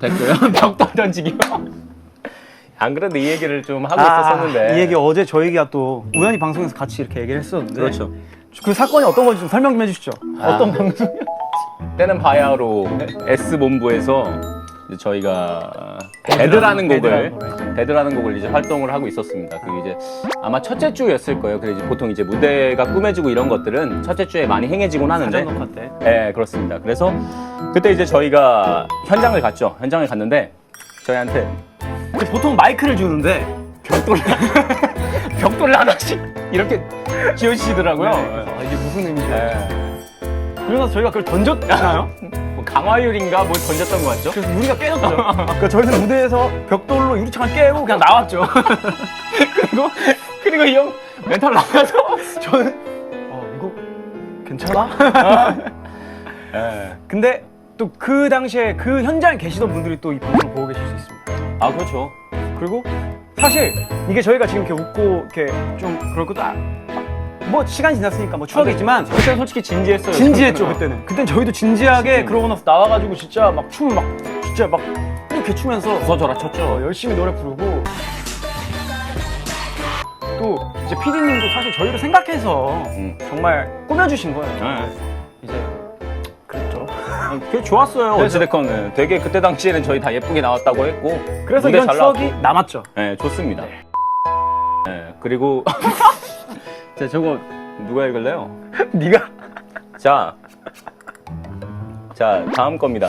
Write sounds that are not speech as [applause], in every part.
됐고요. [laughs] 벽돌 던지기요. 안 그래도 이 얘기를 좀 하고 있었었는데. 아, 이 얘기 어제 저희가 또 우연히 방송에서 같이 이렇게 얘기를 했었는데 그렇죠. 그 사건이 어떤 건지 좀 설명 좀 해주시죠. 아. 어떤 방송이요? 때는 바야흐로 S 본부에서 이제 저희가 배드라는 곡을 배드라는 노래. 배드라는 곡을 이제 활동을 하고 있었습니다. 그 이제 아마 첫째 주였을 거예요. 그래 이제 보통 이제 무대가 꾸며지고 이런 것들은 첫째 주에 많이 행해지곤 하는데. 사전 녹화 때. 네, 그렇습니다. 그래서 그때 이제 저희가 현장을 갔죠. 현장을 갔는데 저희한테 근데 보통 마이크를 주는데 벽돌 [laughs] 벽돌을 하나씩 이렇게 지어주시더라고요. 그래서 아, 이게 무슨 의미지? 네. 그래서 저희가 그걸 던졌잖아요. [laughs] 뭐 강화율인가 뭘 던졌던 것 같죠? 그래서 유리가 깨졌죠. 그러니까 저희는 무대에서 벽돌로 유리창을 깨고 그냥 나왔죠. [laughs] 그리고 그리고 이 형 멘탈 나가서 [laughs] 저는 어 이거 괜찮아? 네. [laughs] 근데 또 그 당시에 그 현장에 계시던 분들이 또 이 방송을 보고 계실 수 있습니다. 아 그렇죠. 그리고 사실 이게 저희가 지금 이렇게 웃고 이렇게 좀 그럴 것도 아, 뭐 시간이 지났으니까 뭐 추억이 있지만 그때 솔직히 진지했어요. 진지했죠 그때는. 그땐 저희도 진지하게. 그러고 나서 나와가지고 진짜 막 춤을 막 진짜 막 이렇게 추면서 부서져라 쳤죠. 어, 열심히 노래 부르고 또 이제 PD님도 사실 저희를 생각해서 음. 정말 꾸며주신 거예요. 네. 이제 그랬죠. 그 좋았어요. 그래서- 어찌됐건 네. 되게 그때 당시에는 저희 다 예쁘게 나왔다고 했고 그래서 무대 이런 잘 추억이 나왔고. 남았죠. 네, 좋습니다. 네, 그리고 [laughs] 자 저거 누가 읽을래요? [laughs] 네가 자, 자 다음 겁니다.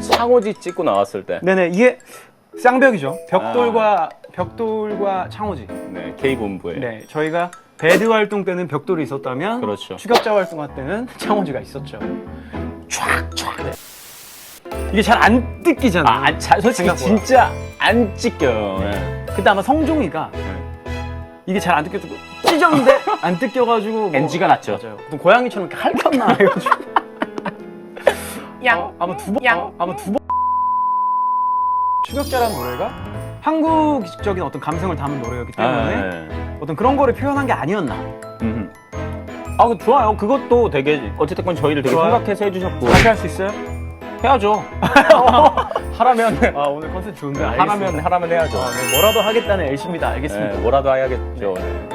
창호지 찍고 나왔을 때, 네네 이게 쌍벽이죠. 벽돌과 벽돌과 창호지. 네, K 본부에 네 저희가 배드 활동 때는 벽돌이 있었다면 그렇죠. 추격자 활동할 때는 창호지가 있었죠. 촥촥. 네. 이게 잘 안 뜯기잖아. 아, 안- 자, 솔직히 생각보다. 진짜 안 찢겨요. 네. 그때 아마 성종이가 이게 잘 안 뜯겨지 고 찢었는데 안 뜯겨가지고 뭐- NG가 났죠. 맞아요. 보통 고양이처럼 이렇게 핥혔나 [laughs] 해가지고 양 아마 두 번, 양 아마 두 번. 추격자라는 노래가 한국적인 어떤 감성을 담은 노래였기 때문에 아, 네. 어떤 그런 거를 표현한 게 아니었나. 음. 아, 그 좋아요. 그것도 되게 어쨌든 저희를 되게 좋아요. 생각해서 해주셨고 다시 할 수 있어요? 해야죠. [laughs] [laughs] 하라면 아 오늘 컨셉 좋은데 하라면 하라면 해야죠. 아, 네, 뭐라도 하겠다는 애심이다. 알겠습니다. 네, 뭐라도 해야겠죠. 네.